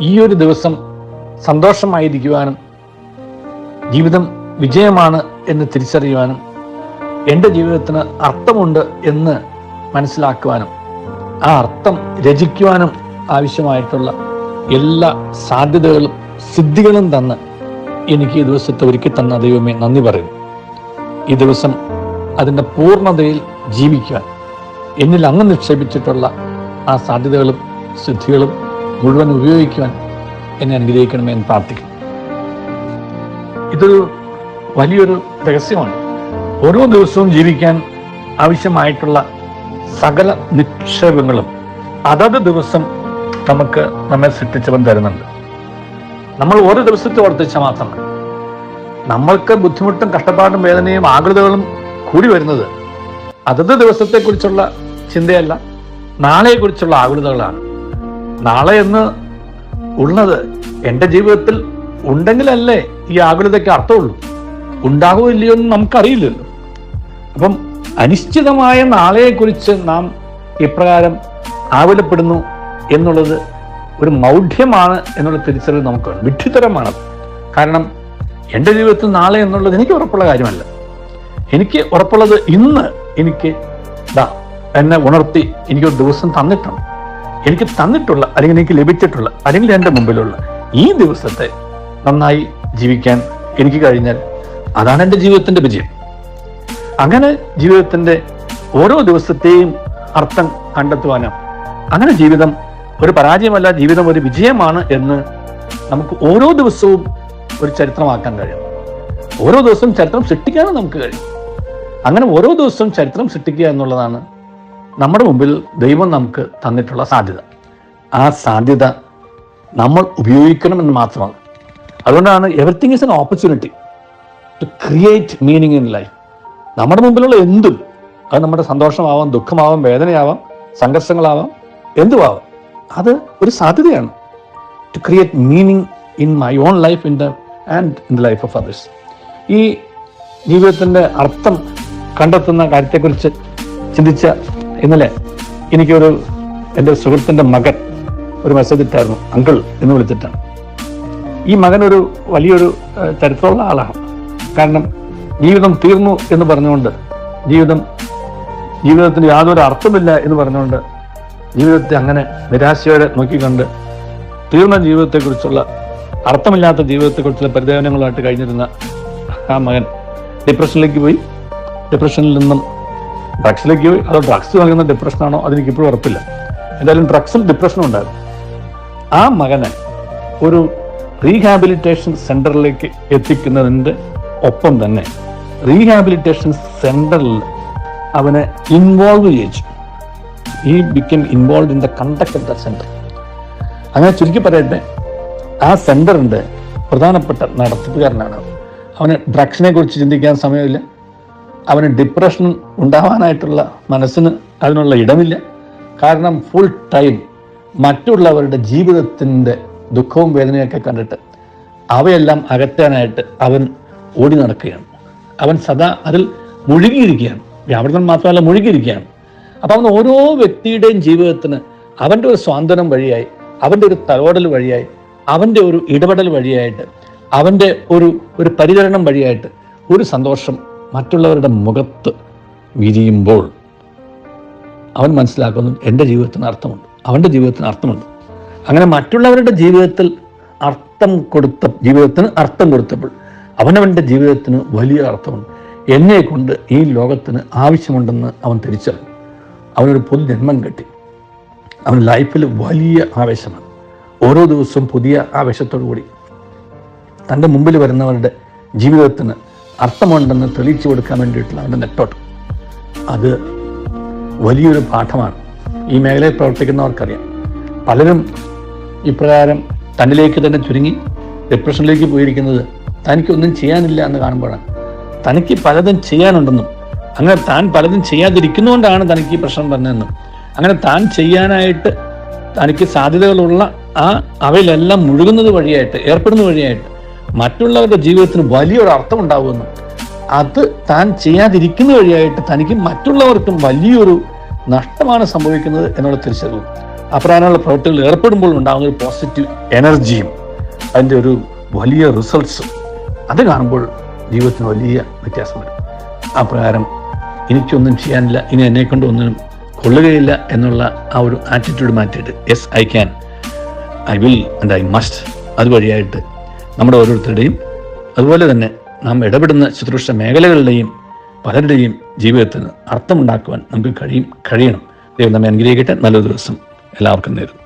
ഈ ഒരു ദിവസം സന്തോഷമായിരിക്കുവാനും ജീവിതം വിജയമാണ് എന്ന് തിരിച്ചറിയുവാനും എന്റെ ജീവിതത്തിന് അർത്ഥമുണ്ട് എന്ന് മനസ്സിലാക്കുവാനും ആ അർത്ഥം രചിക്കുവാനും ആവശ്യമായിട്ടുള്ള എല്ലാ സാധ്യതകളും സിദ്ധികളും തന്ന് എനിക്ക് ഈ ദിവസത്തെ ഒരുക്കി തന്ന ദൈവമേ നന്ദി പറയുന്നു. ഈ ദിവസം അതിന്റെ പൂർണതയിൽ ജീവിക്കുവാൻ എന്നിൽ അങ്ങ് നിക്ഷേപിച്ചിട്ടുള്ള ആ സാധ്യതകളും സിദ്ധികളും മുഴുവൻ ഉപയോഗിക്കുവാൻ എന്നെ അനുഗ്രഹിക്കണമേ എന്ന് പ്രാർത്ഥിക്കുന്നു. ഇതൊരു വലിയൊരു രഹസ്യമാണ്. ഓരോ ദിവസവും ജീവിക്കാൻ ആവശ്യമായിട്ടുള്ള സകല നിക്ഷേപങ്ങളും അതത് ദിവസം നമുക്ക് നമ്മെ സൃഷ്ടിച്ചവൻ തരുന്നുണ്ട്. നമ്മൾ ഓരോ ദിവസത്തെ വർദ്ധിച്ച മാത്രമാണ് നമ്മൾക്ക് ബുദ്ധിമുട്ടും കഷ്ടപ്പാടും വേദനയും ആകൃതകളും കൂടി വരുന്നത് അതത് ദിവസത്തെക്കുറിച്ചുള്ള ചിന്തയല്ല നാളെക്കുറിച്ചുള്ള ആകുലതകളാണ് നാളെ എന്ന് ഉള്ളത് എന്റെ ജീവിതത്തിൽ ഉണ്ടെങ്കിലല്ലേ ഈ ആകുലതയ്ക്ക് അർത്ഥമുള്ളൂ. ഉണ്ടാകുമോ ഇല്ലയോ എന്ന് നമുക്കറിയില്ലല്ലോ. അപ്പം അനിശ്ചിതമായ നാളെയെക്കുറിച്ച് നാം ഇപ്രകാരം ആകുലപ്പെടുന്നു എന്നുള്ളത് ഒരു മൗഢ്യമാണ് എന്നുള്ള തിരിച്ചറിവ് നമുക്ക്. വിഡ്ഢിത്തരമാണ് കാരണം എന്റെ ജീവിതത്തിൽ നാളെ എന്നുള്ളത് എനിക്ക് ഉറപ്പുള്ള കാര്യമല്ല. എനിക്ക് ഉറപ്പുള്ളത് ഇന്ന് എനിക്ക് ദാ എന്നെ ഉണർത്തി എനിക്കൊരു ദിവസം തന്നിട്ടുണ്ട്. എനിക്ക് തന്നിട്ടുള്ള അല്ലെങ്കിൽ എനിക്ക് ലഭിച്ചിട്ടുള്ള അല്ലെങ്കിൽ എന്റെ മുമ്പിലുള്ള ഈ ദിവസത്തെ നന്നായി ജീവിക്കാൻ എനിക്ക് കഴിഞ്ഞാൽ അതാണ് എന്റെ ജീവിതത്തിന്റെ വിജയം. അങ്ങനെ ജീവിതത്തിന്റെ ഓരോ ദിവസത്തെയും അർത്ഥം കണ്ടെത്തുവാനും അങ്ങനെ ജീവിതം ഒരു പരാജയമല്ല ജീവിതം ഒരു വിജയമാണ് എന്ന് നമുക്ക് ഓരോ ദിവസവും ഒരു ചരിത്രമാക്കാൻ കഴിയും. ഓരോ ദിവസവും ചരിത്രം സൃഷ്ടിക്കാനും നമുക്ക് കഴിയും. അങ്ങനെ ഓരോ ദിവസവും ചരിത്രം സൃഷ്ടിക്കുക എന്നുള്ളതാണ് നമ്മുടെ മുമ്പിൽ ദൈവം നമുക്ക് തന്നിട്ടുള്ള സാധ്യത. ആ സാധ്യത നമ്മൾ ഉപയോഗിക്കണമെന്ന് മാത്രമാണ്. അതുകൊണ്ടാണ് everything is an opportunity to create meaning in life നമ്മുടെ മുമ്പിലുള്ള എന്തും അത് നമ്മുടെ സന്തോഷമാവാം ദുഃഖമാവാം വേദനയാവാം സംഘർഷങ്ങളാവാം എന്തുമാവാം അത് ഒരു സാധ്യതയാണ്. To create meaning in my own life in the and in the life of others ഈ ജീവിതത്തിന്റെ അർത്ഥം കണ്ടെത്തുന്ന കാര്യത്തെക്കുറിച്ച് ചിന്തിച്ച ഇന്നലെ എനിക്കൊരു എന്റെ സുഹൃത്തിന്റെ മകൻ ഒരു മെസ്സേജ് ഇട്ടായിരുന്നു. അങ്കിൾ എന്ന് വിളിച്ചിട്ടാണ്. ഈ മകൻ ഒരു വലിയൊരു ചരിത്രമുള്ള ആളാണ്. കാരണം ജീവിതം തീർന്നു എന്ന് പറഞ്ഞുകൊണ്ട് ജീവിതം ജീവിതത്തിന് യാതൊരു അർത്ഥമില്ല എന്ന് പറഞ്ഞുകൊണ്ട് ജീവിതത്തെ അങ്ങനെ നിരാശയോടെ നോക്കിക്കണ്ട് തീർന്ന ജീവിതത്തെക്കുറിച്ചുള്ള അർത്ഥമില്ലാത്ത ജീവിതത്തെക്കുറിച്ചുള്ള പരിദേവനങ്ങളായിട്ട് കഴിഞ്ഞിരുന്ന ആ മകൻ ഡിപ്രഷനിലേക്ക് പോയി. ഡിപ്രഷനിൽ നിന്നും ഡ്രഗ്സിലേക്ക് അതോ ഡ്രഗ്സ് നൽകുന്ന ഡിപ്രഷനാണോ അതെനിക്ക് ഇപ്പോഴും ഉറപ്പില്ല. എന്തായാലും ഡ്രഗ്സും ഡിപ്രഷനും ഉണ്ടായിരുന്നു ആ മകനെ ഒരു റീഹാബിലിറ്റേഷൻ സെന്ററിലേക്ക് എത്തിക്കുന്നതിന്റെ ഒപ്പം തന്നെ റീഹാബിലിറ്റേഷൻ സെന്ററിൽ അവനെ ഇൻവോൾവ് ചെയ്യിച്ചു ഈ become involve in the conduct of the centre അങ്ങനെ ചുരുക്കി പറയട്ടെ ആ സെന്ററിന്റെ പ്രധാനപ്പെട്ട നടത്തിപ്പുകാരനാണ്. അവന് ഡ്രഗ്സിനെ കുറിച്ച് ചിന്തിക്കാൻ സമയമില്ല. അവന് ഡിപ്രഷൻ ഉണ്ടാവാനായിട്ടുള്ള മനസ്സിന് അതിനുള്ള ഇടമില്ല. കാരണം ഫുൾ ടൈം മറ്റുള്ളവരുടെ ജീവിതത്തിന്റെ ദുഃഖവും വേദനയൊക്കെ കണ്ടിട്ട് അവയെല്ലാം അകറ്റാനായിട്ട് അവൻ ഓടി നടക്കുകയാണ്. അവൻ സദാ അതിൽ മുഴുകിയിരിക്കുകയാണ്. വ്യാപൃതം മാത്രമല്ല മുഴുകിയിരിക്കുകയാണ്. അപ്പം അവൻ ഓരോ വ്യക്തിയുടെയും ജീവിതത്തിന് അവന്റെ ഒരു സ്വാന്തനം വഴിയായി അവന്റെ ഒരു തലോടൽ വഴിയായി അവന്റെ ഒരു ഇടപെടൽ വഴിയായിട്ട് അവന്റെ ഒരു ഒരു പരിചരണം വഴിയായിട്ട് ഒരു സന്തോഷം മറ്റുള്ളവരുടെ മുഖത്ത് വിരിയുമ്പോൾ അവൻ മനസ്സിലാക്കുന്നു എന്റെ ജീവിതത്തിന് അർത്ഥമുണ്ട്. അവന്റെ ജീവിതത്തിന് അർത്ഥമുണ്ട്. അങ്ങനെ മറ്റുള്ളവരുടെ ജീവിതത്തിൽ അർത്ഥം കൊടുത്ത ജീവിതത്തിന് അർത്ഥം കൊടുത്തപ്പോൾ അവനവന്റെ ജീവിതത്തിന് വലിയ അർത്ഥമുണ്ട്. എന്നെ കൊണ്ട് ഈ ലോകത്തിന് ആവശ്യമുണ്ടെന്ന് അവൻ തിരിച്ചറിഞ്ഞു. അവനൊരു പൊതുജന്മം കിട്ടി. അവൻ ലൈഫിൽ വലിയ ആവേശമാണ്. ഓരോ ദിവസവും പുതിയ ആവേശത്തോടു കൂടി തന്റെ മുമ്പിൽ വരുന്നവരുടെ ജീവിതത്തിന് അർത്ഥമുണ്ടെന്ന് തെളിയിച്ചു കൊടുക്കാൻ വേണ്ടിയിട്ടുള്ള അവന്റെ നെട്ടോട്ട്. അത് വലിയൊരു പാഠമാണ്. ഈ മേഖലയിൽ പ്രവർത്തിക്കുന്നവർക്കറിയാം. പലരും ഇപ്രകാരം തന്നിലേക്ക് തന്നെ ചുരുങ്ങി ഡിപ്രഷനിലേക്ക് പോയിരിക്കുന്നത് തനിക്കൊന്നും ചെയ്യാനില്ല എന്ന് കാണുമ്പോഴാണ്. തനിക്ക് പലതും ചെയ്യാനുണ്ടെന്നും അങ്ങനെ താൻ പലതും ചെയ്യാതിരിക്കുന്നതുകൊണ്ടാണ് തനിക്ക് ഈ പ്രശ്നം വന്നതെന്നും അങ്ങനെ താൻ ചെയ്യാനായിട്ട് തനിക്ക് സാധ്യതകളുള്ള ആ അവയിലെല്ലാം മുഴുകുന്നത് വഴിയായിട്ട് ഏർപ്പെടുന്ന വഴിയായിട്ട് മറ്റുള്ളവരുടെ ജീവിതത്തിന് വലിയൊരു അർത്ഥം ഉണ്ടാവുമെന്ന് അത് താൻ ചെയ്യാതിരിക്കുന്ന വഴിയായിട്ട് തനിക്ക് മറ്റുള്ളവർക്കും വലിയൊരു നഷ്ടമാണ് സംഭവിക്കുന്നത് എന്നുള്ള തിരിച്ചറിവ്. അപ്രാനുള്ള പ്രവൃത്തികളിൽ ഏർപ്പെടുമ്പോൾ ഉണ്ടാകുന്ന ഒരു പോസിറ്റീവ് എനർജിയും അതിന്റെ ഒരു വലിയ റിസൾട്ട്സും അത് കാണുമ്പോൾ ജീവിതത്തിന് വലിയ വ്യത്യാസം വരും. അപ്രകാരം പ്രകാരം എനിക്കൊന്നും ചെയ്യാനില്ല ഇനി എന്നെ കൊണ്ട് ഒന്നിനും കൊള്ളുകയില്ല എന്നുള്ള ആ ഒരു ആറ്റിറ്റ്യൂഡ് മാറ്റിയിട്ട് yes I can I will and I must അതുവഴിയായിട്ട് നമ്മുടെ ഓരോരുത്തരുടെയും. അതുപോലെ തന്നെ നാം ഇടപെടുന്ന ശുശ്രൂഷ മേഖലകളുടെയും പലരുടെയും ജീവിതത്തിന് അർത്ഥമുണ്ടാക്കുവാൻ നമുക്ക് കഴിയും കഴിയണം. ദൈവം നമ്മെ അനുഗ്രഹിക്കട്ടെ. നല്ലൊരു ദിവസം എല്ലാവർക്കും നേരുന്നു.